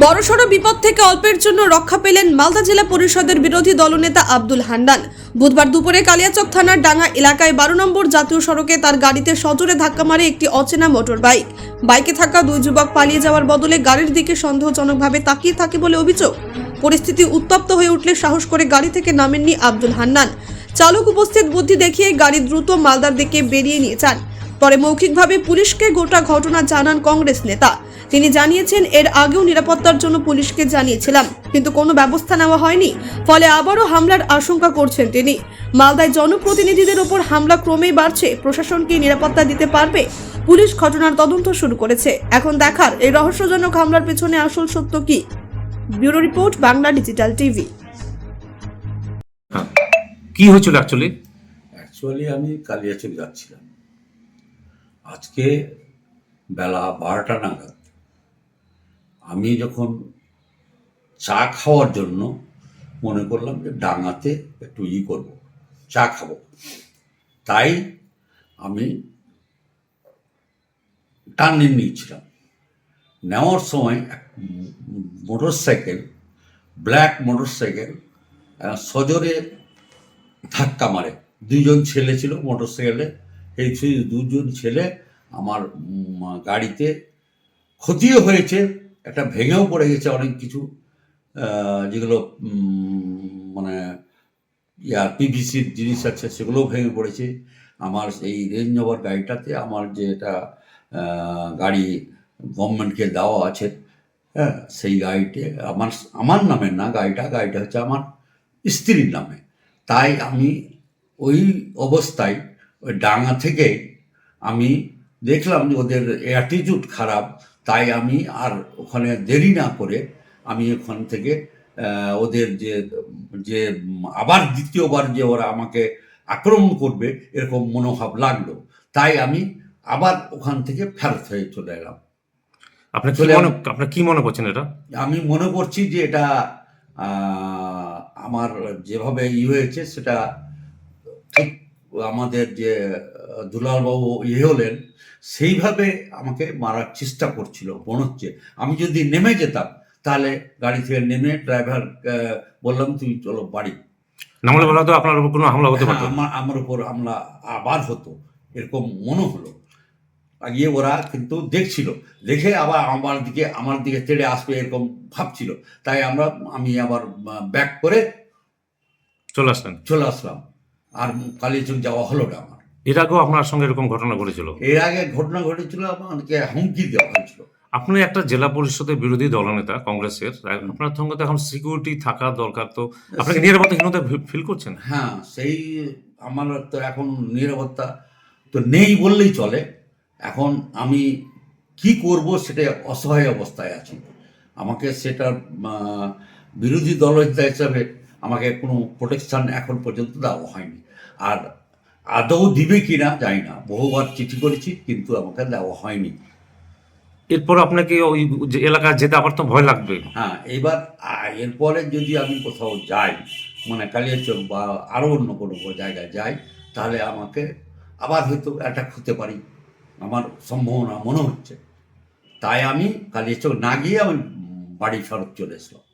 বড়সড় বিপদ থেকে অল্পের জন্য রক্ষা পেলেন মালদা জেলা পরিষদের বিরোধী দলনেতা আব্দুল হান্নান। বুধবার দুপুরে কালিয়াচক থানার ডাঙ্গা এলাকায় বারো নম্বর জাতীয় সড়কে তার গাড়িতে সজোরে ধাক্কা মারে একটি অচেনা মোটর বাইক বাইকে থাকা দুই যুবক পালিয়ে যাওয়ার বদলে গাড়ির দিকে সন্দেহজনকভাবে তাকিয়ে থাকে বলে অভিযোগ। পরিস্থিতি উত্তপ্ত হয়ে উঠলে সাহস করে গাড়ি থেকে নামেননি আব্দুল হান্নান। চালক উপস্থিত বুদ্ধি দেখিয়ে গাড়ি দ্রুত মালদার দিকে বেরিয়ে নিয়ে যান। পরে মৌখিকভাবে পুলিশকে গোটা ঘটনা জানান কংগ্রেস নেতা। তিনি জানিয়েছেন এর আগেও নিরাপত্তার জন্য পুলিশকে জানিয়েছিলাম কিন্তু কোনো ব্যবস্থা নেওয়া হয়নি। ফলে আবারও হামলার আশঙ্কা করছেন তিনি। মালদায় জনপ্রতিনিধিদের ওপর হামলা ক্রমেই বাড়ছে। প্রশাসন কি নিরাপত্তা দিতে পারবে? পুলিশ ঘটনার তদন্ত শুরু করেছে। এখন দেখার এই রহস্যজনক হামলার পেছনে আসল সত্য কি? Bureau report Bangla digital TV. কি হয়েছিল অ্যাকচুয়ালি অ্যাকচুয়ালি আমি কালিয়াচক যাচ্ছিলাম। আজকে বেলা বারোটা নাগাদ আমি যখন চা খাওয়ার জন্য মনে করলাম যে ডাঙাতে একটু ই করব, চা খাব। তাই আমি টার্নিং নিয়েছিলাম। নেওয়ার সময় এক motorcycle black motorcycle সজোরে ধাক্কা মারে। দুজন ছেলে ছিল মোটর সাইকেলে এই সেই দুজন ছেলে আমার গাড়িতে ক্ষতিও হয়েছে, একটা ভেঙেও পড়ে গেছে অনেক কিছু যেগুলো মানে ইয়ার পিভিসির জিনিস আছে সেগুলোও ভেঙে পড়েছে। আমার এই রেঞ্জ ওভার গাড়িটাতে আমার যেটা গাড়ি গভর্নমেন্টকে দেওয়া আছে হ্যাঁ সেই গাড়িতে আমার আমার নামে না গাড়িটা গাড়িটা হচ্ছে আমার স্ত্রীর নামে। তাই আমি ওই অবস্থায় ওই ডাঙা থেকে আমি দেখলাম যে ওদের অ্যাটিটিউড খারাপ তাই আমি আর ওখানে দেরি না করে আমি ওখান থেকে ওদের যে যে আবার দ্বিতীয়বার যে ওরা আমাকে আক্রমণ করবে এরকম মনোভাব লাগল। তাই আমি আবার ওখান থেকে ফেরত হয়ে চলে এলাম। আপনার কি চলে মনে আপনার কি মনে করছেন এটা? আমি মনে করছি যে এটা আমার যেভাবে ই হয়েছে সেটা ঠিক আমাদের যে দুলালবাবু ইয়ে হলেন সেইভাবে আমাকে মারার চেষ্টা করছিল মনে হচ্ছে আমি যদি নেমে যেতাম তাহলে গাড়ি থেকে নেমে ড্রাইভার বললাম তুমি চলো বাড়ি। নামলে বলা তো আপনার উপর কোনো হামলা হতে হ্যাঁ, পারতো। আমার আমার উপর হামলা আবার হতো এরকম মনে হলো। গিয়ে ওরা কিন্তু দেখছিল দেখে আবার আমার দিকে আমার দিকে তেড়ে আসবে এরকম ভাবছিল। তাই আমরা আমি আবার ব্যাক করে চলে আসলাম চলে আসলাম। আর কালীচক যাওয়া হলো না আমার। এর আগেও আপনার সঙ্গে এরকম ঘটনা ঘটেছিল? এর আগে ঘটনা ঘটেছিল আমাকে হুমকি দেওয়া হয়েছিল। আপনি একটা জেলা পরিষদের বিরোধী দলনেতা কংগ্রেসের আপনার সঙ্গে তো এখন সিকিউরিটি থাকা দরকার তো। আপনাকে নিরাপত্তাহীনতা ফিল করছেন? হ্যাঁ সেই আমার তো এখন নিরাপত্তা তো নেই বললেই চলে। এখন আমি কি করব সেটা অসহায় অবস্থায় আছি। আমাকে সেটা বিরোধী দলনেতা হিসাবে আমাকে কোনো প্রোটেকশান এখন পর্যন্ত দেওয়া হয়নি। আর আদৌ দিবে কি না জানি না। বহুবার চিঠি করেছি কিন্তু আমাকে দেওয়া হয়নি। এরপর আপনাকে ওই যে এলাকায় যেতে আবার তো ভয় লাগবে। হ্যাঁ এবার এরপরে যদি আমি কোথাও যাই মানে কালিয়াচক বা আরও অন্য কোনো জায়গায় যাই তাহলে আমাকে আবার হয়তো অ্যাটাক হতে পারি। আমার সম্ভাবনা মনে হচ্ছে। তাই আমি কালিয়াচক না গিয়ে আমি বাড়ি ফেরত চলে এসলাম।